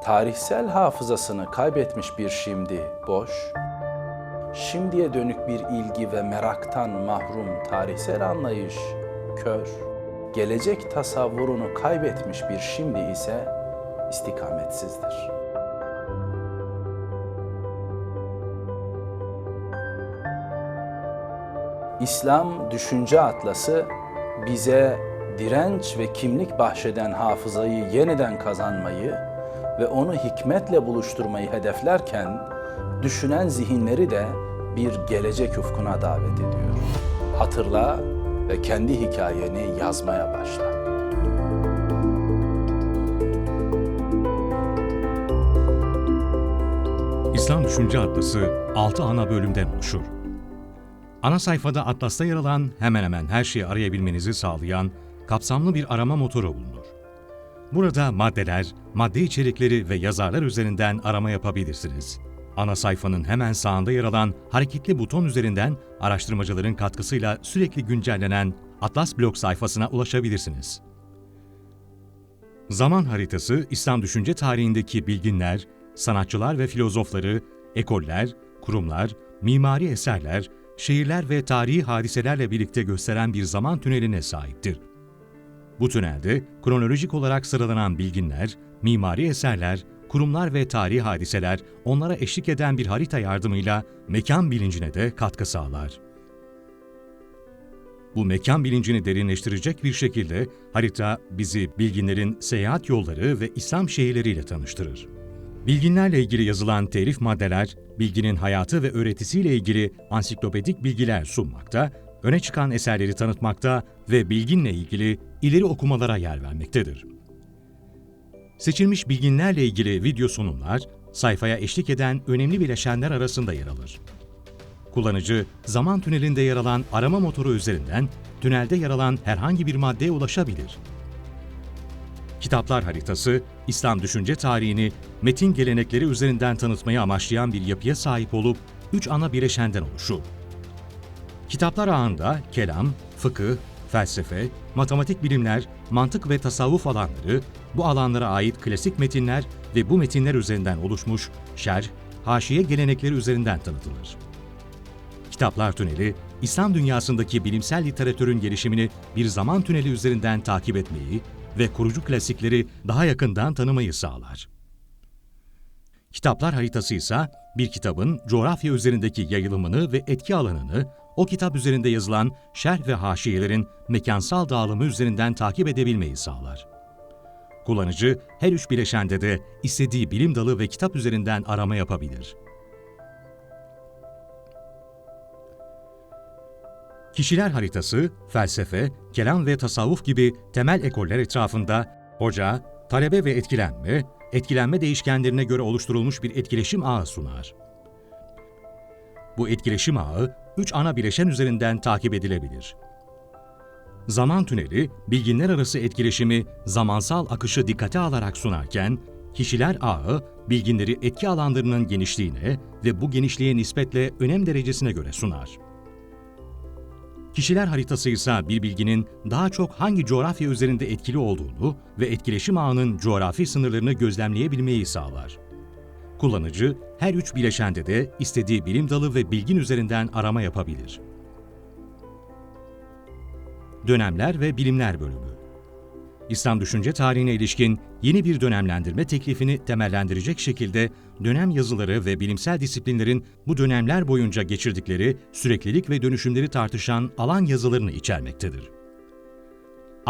tarihsel hafızasını kaybetmiş bir şimdi boş, şimdiye dönük bir ilgi ve meraktan mahrum tarihsel anlayış kör, gelecek tasavvurunu kaybetmiş bir şimdi ise istikametsizdir. İslam Düşünce Atlası bize direnç ve kimlik bahşeden hafızayı yeniden kazanmayı ve onu hikmetle buluşturmayı hedeflerken düşünen zihinleri de bir gelecek ufkuna davet ediyor. Hatırla ve kendi hikayeni yazmaya başla. İslam Düşünce Atlası 6 ana bölümden oluşur. Ana sayfada Atlas'ta yer alan hemen hemen her şeyi arayabilmenizi sağlayan kapsamlı bir arama motoru bulunur. Burada maddeler, madde içerikleri ve yazarlar üzerinden arama yapabilirsiniz. Ana sayfanın hemen sağında yer alan hareketli buton üzerinden araştırmacıların katkısıyla sürekli güncellenen Atlas blog sayfasına ulaşabilirsiniz. Zaman haritası, İslam düşünce tarihindeki bilginler, sanatçılar ve filozofları, ekoller, kurumlar, mimari eserler, şehirler ve tarihi hadiselerle birlikte gösteren bir zaman tüneline sahiptir. Bu tünelde kronolojik olarak sıralanan bilginler, mimari eserler, kurumlar ve tarihi hadiseler onlara eşlik eden bir harita yardımıyla mekan bilincine de katkı sağlar. Bu mekan bilincini derinleştirecek bir şekilde harita bizi bilginlerin seyahat yolları ve İslam şehirleriyle tanıştırır. Bilginlerle ilgili yazılan telif maddeler, bilginin hayatı ve öğretisiyle ilgili ansiklopedik bilgiler sunmakta, öne çıkan eserleri tanıtmakta ve bilginle ilgili ileri okumalara yer vermektedir. Seçilmiş bilginlerle ilgili video sunumlar, sayfaya eşlik eden önemli bileşenler arasında yer alır. Kullanıcı, zaman tünelinde yer alan arama motoru üzerinden tünelde yer alan herhangi bir maddeye ulaşabilir. Kitaplar haritası, İslam düşünce tarihini metin gelenekleri üzerinden tanıtmayı amaçlayan bir yapıya sahip olup üç ana bileşenden oluşur. Kitaplar ağında kelam, fıkıh, felsefe, matematik bilimler, mantık ve tasavvuf alanları, bu alanlara ait klasik metinler ve bu metinler üzerinden oluşmuş şerh, haşiye gelenekleri üzerinden tanıtılır. Kitaplar Tüneli, İslam dünyasındaki bilimsel literatürün gelişimini bir zaman tüneli üzerinden takip etmeyi ve kurucu klasikleri daha yakından tanımayı sağlar. Kitaplar haritası ise bir kitabın coğrafya üzerindeki yayılımını ve etki alanını o kitap üzerinde yazılan şerh ve haşiyelerin mekansal dağılımı üzerinden takip edebilmeyi sağlar. Kullanıcı her üç bileşende de istediği bilim dalı ve kitap üzerinden arama yapabilir. Kişiler haritası, felsefe, kelam ve tasavvuf gibi temel ekoller etrafında hoca, talebe ve etkilenme, etkilenme değişkenlerine göre oluşturulmuş bir etkileşim ağı sunar. Bu etkileşim ağı, üç ana bileşen üzerinden takip edilebilir. Zaman tüneli, bilginler arası etkileşimi, zamansal akışı dikkate alarak sunarken, kişiler ağı, bilginleri etki alanlarının genişliğine ve bu genişliğe nispetle önem derecesine göre sunar. Kişiler haritası ise bir bilginin daha çok hangi coğrafya üzerinde etkili olduğunu ve etkileşim ağının coğrafi sınırlarını gözlemleyebilmeyi sağlar. Kullanıcı her üç bileşende de istediği bilim dalı ve bilgin üzerinden arama yapabilir. Dönemler ve Bilimler Bölümü İslam düşünce tarihine ilişkin yeni bir dönemlendirme teklifini temellendirecek şekilde dönem yazıları ve bilimsel disiplinlerin bu dönemler boyunca geçirdikleri süreklilik ve dönüşümleri tartışan alan yazılarını içermektedir.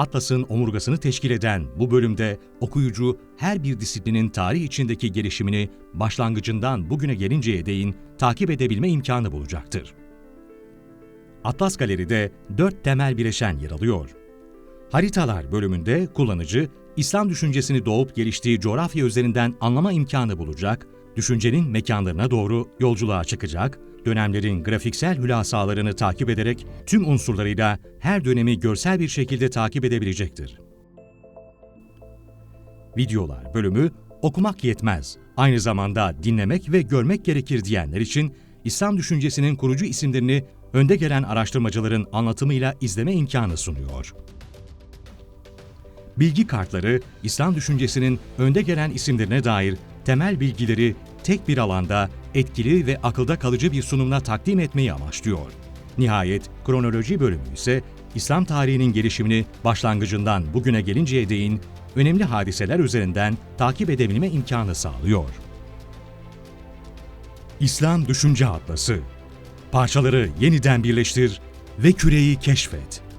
Atlas'ın omurgasını teşkil eden bu bölümde okuyucu her bir disiplinin tarih içindeki gelişimini başlangıcından bugüne gelinceye değin takip edebilme imkanı bulacaktır. Atlas Galeri'de dört temel bileşen yer alıyor. Haritalar bölümünde kullanıcı, İslam düşüncesini doğup geliştiği coğrafya üzerinden anlama imkanı bulacak, düşüncenin mekanlarına doğru yolculuğa çıkacak, dönemlerin grafiksel hülasalarını takip ederek tüm unsurlarıyla her dönemi görsel bir şekilde takip edebilecektir. Videolar bölümü okumak yetmez, aynı zamanda dinlemek ve görmek gerekir diyenler için İslam düşüncesinin kurucu isimlerini önde gelen araştırmacıların anlatımıyla izleme imkanı sunuyor. Bilgi kartları, İslam düşüncesinin önde gelen isimlerine dair temel bilgileri tek bir alanda etkili ve akılda kalıcı bir sunumla takdim etmeyi amaçlıyor. Nihayet kronoloji bölümü ise İslam tarihinin gelişimini başlangıcından bugüne gelinceye değin önemli hadiseler üzerinden takip edebilme imkanı sağlıyor. İslam Düşünce Atlası Parçaları yeniden birleştir ve küreyi keşfet.